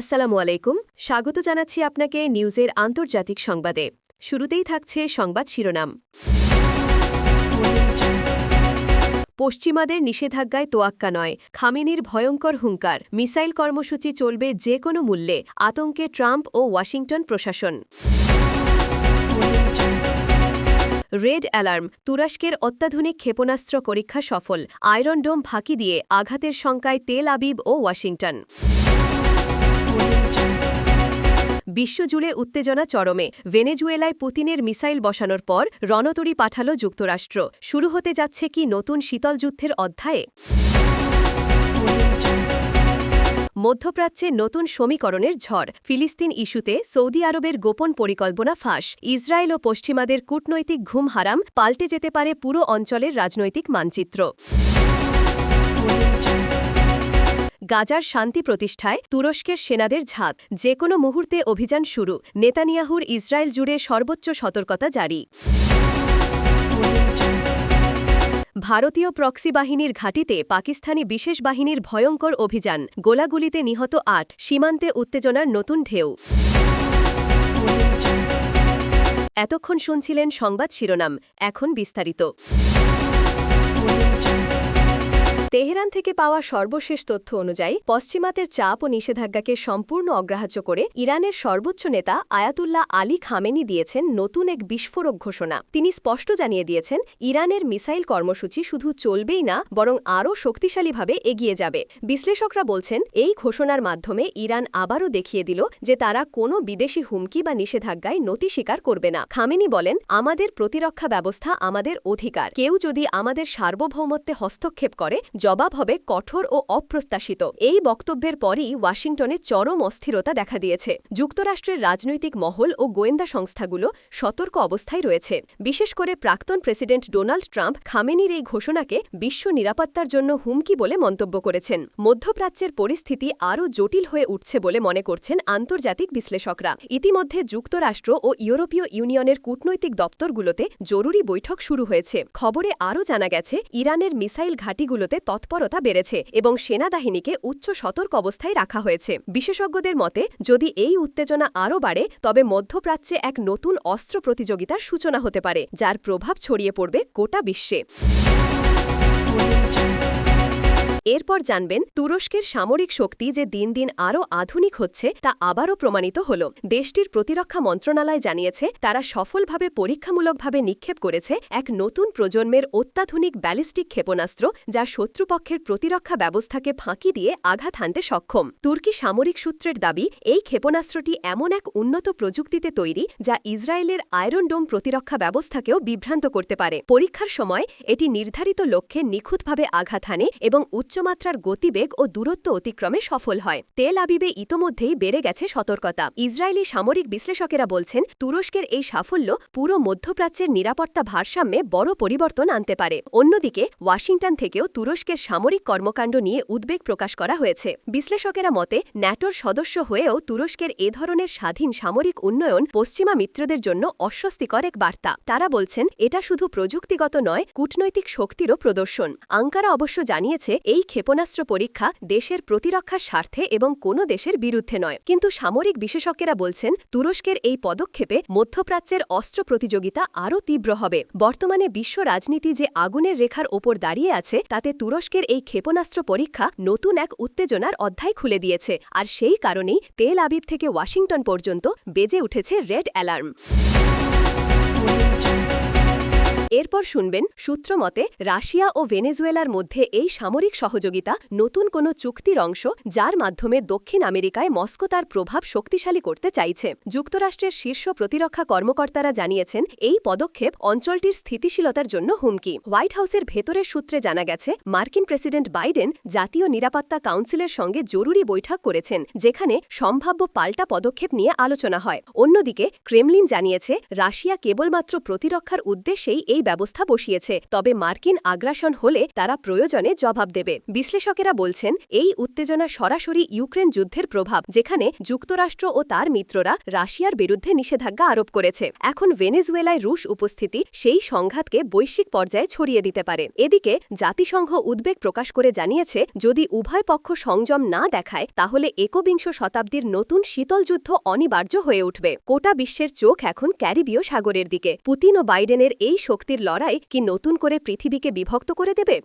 আসসালামু আলাইকুম। স্বাগত জানাচ্ছি আপনাকে নিউজের আন্তর্জাতিক সংবাদে। শুরুতেই থাকছে সংবাদ শিরোনাম। পশ্চিমাদের নিষেধাজ্ঞায় তোয়াক্কা নয়, খামেনির ভয়ঙ্কর হুঙ্কার, মিসাইল কর্মসূচি চলবে যে কোনো মূল্যে, আতঙ্কে ট্রাম্প ও ওয়াশিংটন প্রশাসন। রেড অ্যালার্ম, তুরস্কের অত্যাধুনিক ক্ষেপণাস্ত্র পরীক্ষা সফল, আয়রন ডোম ফাঁকি দিয়ে আঘাতের শঙ্কায় তেল আবিব ও ওয়াশিংটন। বিশ্বজুড়ে উত্তেজনা চরমে। ভেনেজুয়েলায় পুতিনের মিসাইল বসানোর পর রণতরী পাঠাল যুক্তরাষ্ট্র। শুরু হতে যাচ্ছে কি নতুন শীতল যুদ্ধের অধ্যায়ে? মধ্যপ্রাচ্যে নতুন সমীকরণের ঝড়। ফিলিস্তিন ইস্যুতে সৌদি আরবের গোপন পরিকল্পনা ফাঁস। ইসরায়েল ও পশ্চিমাদের কূটনৈতিক ঘুম হারাম, পাল্টে যেতে পারে পুরো অঞ্চলের রাজনৈতিক মানচিত্র। গাজার শান্তি প্রতিষ্ঠায় তুরস্কের সেনাদের ঝাঁত যে কোনো মুহূর্তে অভিযান শুরু। নেতানিয়াহুর ইসরায়েল জুড়ে সর্বোচ্চ সতর্কতা জারি। ভারতীয় প্রক্সি বাহিনীর ঘাঁটিতে পাকিস্তানি বিশেষ বাহিনীর ভয়ঙ্কর অভিযান। গোলাগুলিতে নিহত আট। সীমান্তে উত্তেজনার নতুন ঢেউ। এতক্ষণ শুনছিলেন সংবাদ শিরোনাম। এখন বিস্তারিত। তেহরান থেকে পাওয়া সর্বশেষ তথ্য অনুযায়ী, পশ্চিমাতের চাপ ও নিষেধাজ্ঞাকে সম্পূর্ণ অগ্রাহ্য করে ইরানের সর্বোচ্চ নেতা আয়াতুল্লাহ আলী খামেনি দিয়েছেন নতুন এক বিস্ফোরক ঘোষণা। তিনি স্পষ্ট জানিয়ে দিয়েছেন, ইরানের মিসাইল কর্মসূচি শুধু চলবেই না, বরং আরও শক্তিশালীভাবে এগিয়ে যাবে। বিশ্লেষকরা বলছেন, এই ঘোষণার মাধ্যমে ইরান আবারও দেখিয়ে দিল যে তারা কোনো বিদেশি হুমকি বা নিষেধাজ্ঞায় নতি স্বীকার করবে না। খামেনি বলেন, আমাদের প্রতিরক্ষা ব্যবস্থা আমাদের অধিকার। কেউ যদি আমাদের সার্বভৌমত্বে হস্তক্ষেপ করে জবাব হবে কঠোর ও অপ্রত্যাশিত। এই বক্তব্যের পরই ওয়াশিংটনে চরম অস্থিরতা দেখা দিয়েছে। যুক্তরাষ্ট্রের রাজনৈতিক মহল ও গোয়েন্দা সংস্থাগুলো সতর্ক অবস্থায় রয়েছে। বিশেষ করে প্রাক্তন প্রেসিডেন্ট ডোনাল্ড ট্রাম্প খামেনির এই ঘোষণাকে বিশ্ব নিরাপত্তার জন্য হুমকি বলে মন্তব্য করেছেন। মধ্যপ্রাচ্যের পরিস্থিতি আরও জটিল হয়ে উঠছে বলে মনে করছেন আন্তর্জাতিক বিশ্লেষকরা। ইতিমধ্যে যুক্তরাষ্ট্র ও ইউরোপীয় ইউনিয়নের কূটনৈতিক দপ্তরগুলোতে জরুরি বৈঠক শুরু হয়েছে। খবরে আরও জানা গেছে, ইরানের মিসাইল ঘাঁটিগুলোতে তৎপরতা বেড়েছে এবং সেনাবাহিনীকে উচ্চ সতর্ক অবস্থায় রাখা হয়েছে। বিশেষজ্ঞদের মতে, যদি এই উত্তেজনা আরও বাড়ে, তবে মধ্যপ্রাচ্যে এক নতুন অস্ত্র প্রতিযোগিতার সূচনা হতে পারে, যার প্রভাব ছড়িয়ে পড়বে গোটা বিশ্বে। এরপর জানবেন তুরস্কের সামরিক শক্তি যে দিন দিন আরও আধুনিক হচ্ছে তা আবারও প্রমাণিত হল। দেশটির প্রতিরক্ষা মন্ত্রণালয় জানিয়েছে, তারা সফলভাবে পরীক্ষামূলকভাবে নিক্ষেপ করেছে এক নতুন প্রজন্মের অত্যাধুনিক ব্যালিস্টিক ক্ষেপণাস্ত্র যা শত্রুপক্ষের প্রতিরক্ষা ব্যবস্থাকে ফাঁকি দিয়ে আঘাত হানতে সক্ষম। তুর্কি সামরিক সূত্রের দাবি, এই ক্ষেপণাস্ত্রটি এমন এক উন্নত প্রযুক্তিতে তৈরি যা ইসরায়েলের আয়রন ডোম প্রতিরক্ষা ব্যবস্থাকেও বিভ্রান্ত করতে পারে। পরীক্ষার সময় এটি নির্ধারিত লক্ষ্যে নিখুঁতভাবে আঘাত হানে এবং উচ্চ উচ্চমাত্রার গতিবেগ ও দূরত্ব অতিক্রমে সফল হয়। তেল আবিবে ইতোমধ্যেই বেড়ে গেছে সতর্কতা। ইসরায়েলি সামরিক বিশ্লেষকেরা বলছেন, তুরস্কের এই সাফল্য পুরো মধ্যপ্রাচ্যের নিরাপত্তা ভারসাম্যে বড় পরিবর্তন আনতে পারে। অন্যদিকে, ওয়াশিংটন থেকেও তুরস্কের সামরিক কর্মকাণ্ড নিয়ে উদ্বেগ প্রকাশ করা হয়েছে। বিশ্লেষকেরা মতে, ন্যাটোর সদস্য হয়েও তুরস্কের এ ধরনের স্বাধীন সামরিক উন্নয়ন পশ্চিমা মিত্রদের জন্য অস্বস্তিকর এক বার্তা। তারা বলছেন, এটা শুধু প্রযুক্তিগত নয়, কূটনৈতিক শক্তিরও প্রদর্শন। আঙ্কারা অবশ্য জানিয়েছে, এই ক্ষেপণাস্ত্র পরীক্ষা দেশের প্রতিরক্ষার স্বার্থে এবং কোনো দেশের বিরুদ্ধে নয়। কিন্তু সামরিক বিশেষজ্ঞরা বলছেন, তুরস্কের এই পদক্ষেপে মধ্যপ্রাচ্যের অস্ত্র প্রতিযোগিতা আরও তীব্র হবে। বর্তমানে বিশ্ব রাজনীতি যে আগুনের রেখার ওপর দাঁড়িয়ে আছে, তাতে তুরস্কের এই ক্ষেপণাস্ত্র পরীক্ষা নতুন এক উত্তেজনার অধ্যায় খুলে দিয়েছে। আর সেই কারণেই তেল আবিব থেকে ওয়াশিংটন পর্যন্ত বেজে উঠেছে রেড অ্যালার্ম। এরপর শুনবেন সূত্রমতে রাশিয়া ও ভেনেজুয়েলার মধ্যে এই সামরিক সহযোগিতা নতুন কোনো চুক্তির অংশ যার মাধ্যমে দক্ষিণ আমেরিকায় মস্কো তার প্রভাব শক্তিশালী করতে চাইছে। যুক্তরাষ্ট্রের শীর্ষ প্রতিরক্ষা কর্মকর্তারা জানিয়েছেন, এই পদক্ষেপ অঞ্চলটির স্থিতিশীলতার জন্য হুমকি। হোয়াইট হাউসের ভেতরের সূত্রে জানা গেছে, মার্কিন প্রেসিডেন্ট বাইডেন জাতীয় নিরাপত্তা কাউন্সিলের সঙ্গে জরুরি বৈঠক করেছেন, যেখানে সম্ভাব্য পাল্টা পদক্ষেপ নিয়ে আলোচনা হয়। অন্যদিকে, ক্রেমলিন জানিয়েছে, রাশিয়া কেবলমাত্র প্রতিরক্ষার উদ্দেশ্যেই এই ব্যবস্থা বসিয়েছে, তবে মার্কিন আগ্রাসন হলে তারা প্রয়োজনে জবাব দেবে। বিশ্লেষকেরা বলছেন, এই উত্তেজনা সরাসরি ইউক্রেন যুদ্ধের প্রভাব, যেখানে যুক্তরাষ্ট্র ও তার মিত্ররা রাশিয়ার বিরুদ্ধে নিষেধাজ্ঞা আরোপ করেছে। এখন ভেনেজুয়েলায় রুশ উপস্থিতি সেই সংঘাতকে বৈশ্বিক পর্যায়ে ছড়িয়ে দিতে পারে। এদিকে, জাতিসংঘ উদ্বেগ প্রকাশ করে জানিয়েছে, যদি উভয় পক্ষ সংযম না দেখায়, তাহলে একবিংশ শতাব্দীর নতুন শীতল যুদ্ধ অনিবার্য হয়ে উঠবে। গোটা বিশ্বের চোখ এখন ক্যারিবীয় সাগরের দিকে। পুতিন ও বাইডেনের এই শক্তির লড়াই কি নতুন করে পৃথিবীকে বিভক্ত করে দেবে?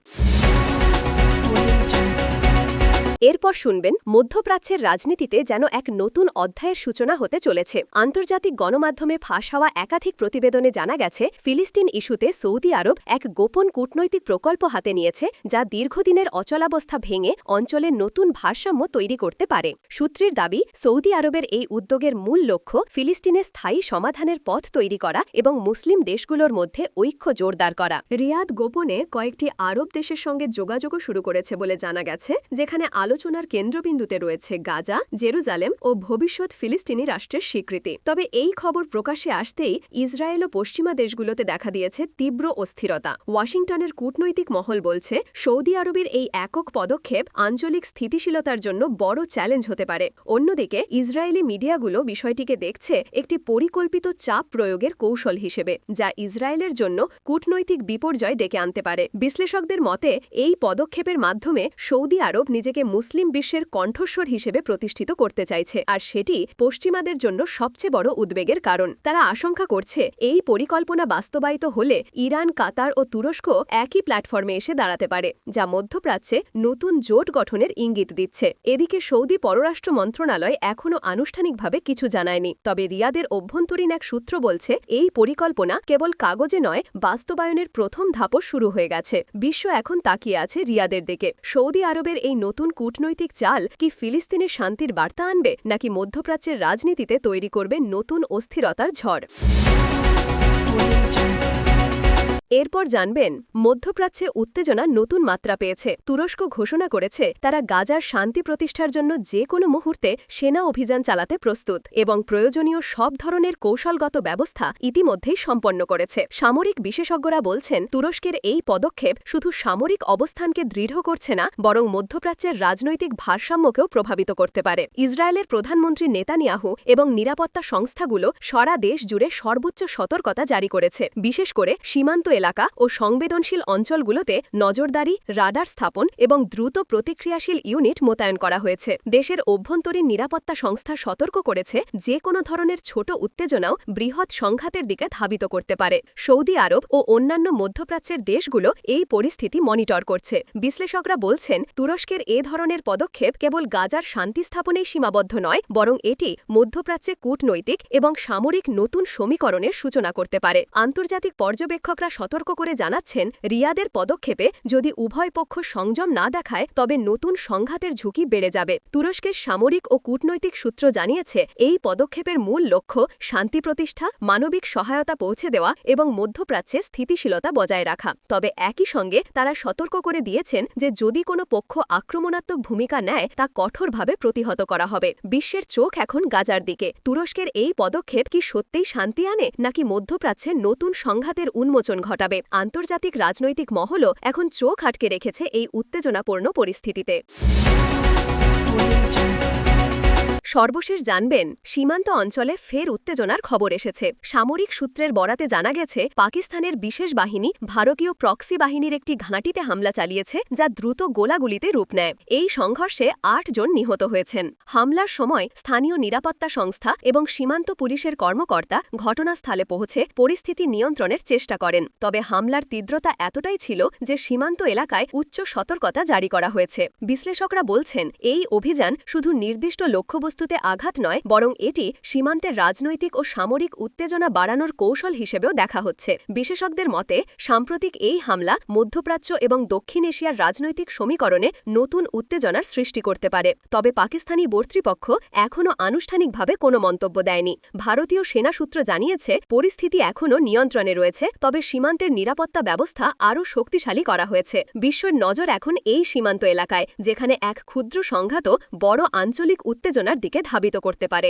এরপর শুনবেন মধ্যপ্রাচ্যের রাজনীতিতে যেন এক নতুন অধ্যায়ের সূচনা হতে চলেছে। আন্তর্জাতিক গণমাধ্যমে ফাঁস হওয়া একাধিক প্রতিবেদনে জানা গেছে, ফিলিস্তিন ইস্যুতে সৌদি আরব এক গোপন কূটনৈতিক প্রকল্প হাতে নিয়েছে, যা দীর্ঘদিনের অচলাবস্থা ভেঙে অঞ্চলে নতুন ভারসাম্য তৈরি করতে পারে। সূত্রের দাবি, সৌদি আরবের এই উদ্যোগের মূল লক্ষ্য ফিলিস্তিনে স্থায়ী সমাধানের পথ তৈরি করা এবং মুসলিম দেশগুলোর মধ্যে ঐক্য জোরদার করা। রিয়াদ গোপনে কয়েকটি আরব দেশের সঙ্গে যোগাযোগও শুরু করেছে বলে জানা গেছে, যেখানে আলোচনার কেন্দ্রবিন্দুতে রয়েছে গাজা, জেরুজালেম ও ভবিষ্যৎ ফিলিস্তিনি রাষ্ট্রের স্বীকৃতি। তবে এই খবর প্রকাশে আসতেই ইসরায়েল ও পশ্চিমা দেশগুলোতে দেখা দিয়েছে তীব্র অস্থিরতা। ওয়াশিংটনের কূটনৈতিক মহল বলছে, সৌদি আরবের এই একক পদক্ষেপ আঞ্চলিক স্থিতিশীলতার জন্য বড় চ্যালেঞ্জ হতে পারে। অন্যদিকে, ইসরায়েলি মিডিয়াগুলো বিষয়টিকে দেখছে একটি পরিকল্পিত চাপ প্রয়োগের কৌশল হিসেবে, যা ইসরায়েলের জন্য কূটনৈতিক বিপর্যয় ডেকে আনতে পারে। বিশ্লেষকদের মতে, এই পদক্ষেপের মাধ্যমে সৌদি আরব নিজেকে মুসলিম বিশ্বের কণ্ঠস্বর হিসেবে প্রতিষ্ঠিত করতে চাইছে, আর সেটি পশ্চিমাদের জন্য সবচেয়ে বড় উদ্বেগের কারণ। তারা আশঙ্কা করছে, এই পরিকল্পনা বাস্তবায়িত হলে ইরান, কাতার ও তুরস্ক একই প্ল্যাটফর্মে এসে দাঁড়াতে পারে, যা মধ্যপ্রাচ্যে নতুন জোট গঠনের ইঙ্গিত দিচ্ছে। এদিকে সৌদি পররাষ্ট্র মন্ত্রণালয় এখনও আনুষ্ঠানিকভাবে কিছু জানায়নি, তবে রিয়াদের অভ্যন্তরীণ এক সূত্র বলছে, এই পরিকল্পনা কেবল কাগজে নয়, বাস্তবায়নের প্রথম ধাপও শুরু হয়ে গেছে। বিশ্ব এখন তাকিয়ে আছে রিয়াদের দিকে। সৌদি আরবের এই নতুন কূটনৈতিক চাল কি ফিলিস্তিনে শান্তির বার্তা আনবে, নাকি মধ্যপ্রাচ্যের রাজনীতিতে তৈরি করবে নতুন অস্থিরতার ঝড়? এরপর জানবেন, মধ্যপ্রাচ্যে উত্তেজনা নতুন মাত্রা পেয়েছে। তুরস্ক ঘোষণা করেছে, তারা গাজার শান্তি প্রতিষ্ঠার জন্য যে কোনো মুহূর্তে সেনা অভিযান চালাতে প্রস্তুত এবং প্রয়োজনীয় সব ধরনের কৌশলগত ব্যবস্থা ইতিমধ্যেই সম্পন্ন করেছে। সামরিক বিশেষজ্ঞরা বলছেন, তুরস্কের এই পদক্ষেপ শুধু সামরিক অবস্থানকে দৃঢ় করছে না, বরং মধ্যপ্রাচ্যের রাজনৈতিক ভারসাম্যকেও প্রভাবিত করতে পারে। ইসরায়েলের প্রধানমন্ত্রী নেতানিয়াহু এবং নিরাপত্তা সংস্থাগুলো সারা দেশ জুড়ে সর্বোচ্চ সতর্কতা জারি করেছে, বিশেষ করে সীমান্ত এলাকা ও সংবেদনশীল অঞ্চলগুলোতে নজরদারি, রাডার স্থাপন এবং দ্রুত প্রতিক্রিয়াশীল ইউনিট মোতায়েন করা হয়েছে। দেশের অভ্যন্তরীণ নিরাপত্তা সংস্থা সতর্ক করেছে যে কোনো ধরনের ছোট উত্তেজনাও বৃহৎ সংঘাতের দিকে ধাবিত করতে পারে। সৌদি আরব ও অন্যান্য মধ্যপ্রাচ্যের দেশগুলো এই পরিস্থিতি মনিটর করছে। বিশ্লেষকরা বলছেন, তুরস্কের এ ধরনের পদক্ষেপ কেবল গাজার শান্তি স্থাপনেই সীমাবদ্ধ নয়, বরং এটি মধ্যপ্রাচ্যে কূটনৈতিক এবং সামরিক নতুন সমীকরণের সূচনা করতে পারে। আন্তর্জাতিক পর্যবেক্ষকরা সতর্ক করে জানাচ্ছেন, রিয়াদের পদক্ষেপে যদি উভয় পক্ষ সংযম না দেখায়, তবে নতুন সংঘাতের ঝুঁকি বেড়ে যাবে। তুরস্কের সামরিক ও কূটনৈতিক সূত্র জানিয়েছে, এই পদক্ষেপের মূল লক্ষ্য শান্তি প্রতিষ্ঠা, মানবিক সহায়তা পৌঁছে দেওয়া এবং মধ্যপ্রাচ্যে স্থিতিশীলতা বজায় রাখা। তবে একই সঙ্গে তারা সতর্ক করে দিয়েছেন যে যদি কোনো পক্ষ আক্রমণাত্মক ভূমিকা নেয়, তা কঠোরভাবে প্রতিহত করা হবে। বিশ্বের চোখ এখন গাজার দিকে। তুরস্কের এই পদক্ষেপ কি সত্যিই শান্তি আনে, নাকি মধ্যপ্রাচ্যে নতুন সংঘাতের উন্মোচন ঘটাবে? আন্তর্জাতিক রাজনৈতিক মহলও এখন চোখ আটকে রেখেছে এই উত্তেজনাপূর্ণ পরিস্থিতিতে। সর্বশেষ জানবেন, সীমান্ত অঞ্চলে ফের উত্তেজনার খবর এসেছে। সামরিক সূত্রের বরাতে জানা গেছে, পাকিস্তানের বিশেষ বাহিনী ভারতীয় প্রক্সি বাহিনীর একটি ঘাঁটিতে হামলা চালিয়েছে, যা দ্রুত গোলাগুলিতে রূপ নেয়। এই সংঘর্ষে আট জন নিহত হয়েছেন। হামলার সময় স্থানীয় নিরাপত্তা সংস্থা এবং সীমান্ত পুলিশের কর্মকর্তা ঘটনাস্থলে পৌঁছে পরিস্থিতি নিয়ন্ত্রণের চেষ্টা করেন। তবে হামলার তীব্রতা এতটাই ছিল যে সীমান্ত এলাকায় উচ্চ সতর্কতা জারি করা হয়েছে। বিশ্লেষকরা বলছেন, এই অভিযান শুধু নির্দিষ্ট লক্ষ্যবস্তু বস্তুতে আঘাত নয়, বরং এটি সীমান্তের রাজনৈতিক ও সামরিক উত্তেজনা বাড়ানোর কৌশল হিসেবেও দেখা হচ্ছে। বিশেষজ্ঞদের মতে, সাম্প্রতিক এই হামলা মধ্যপ্রাচ্য এবং দক্ষিণ এশিয়ার রাজনৈতিক সমীকরণে নতুন উত্তেজনার সৃষ্টি করতে পারে। তবে পাকিস্তানি কর্তৃপক্ষ এখনও আনুষ্ঠানিকভাবে কোনো মন্তব্য দেয়নি। ভারতীয় সেনা সূত্র জানিয়েছে, পরিস্থিতি এখনও নিয়ন্ত্রণে রয়েছে, তবে সীমান্তের নিরাপত্তা ব্যবস্থা আরও শক্তিশালী করা হয়েছে। বিশ্বের নজর এখন এই সীমান্ত এলাকায়, যেখানে এক ক্ষুদ্র সংঘাতও বড় আঞ্চলিক উত্তেজনার দিকে ধাবিত করতে পারে।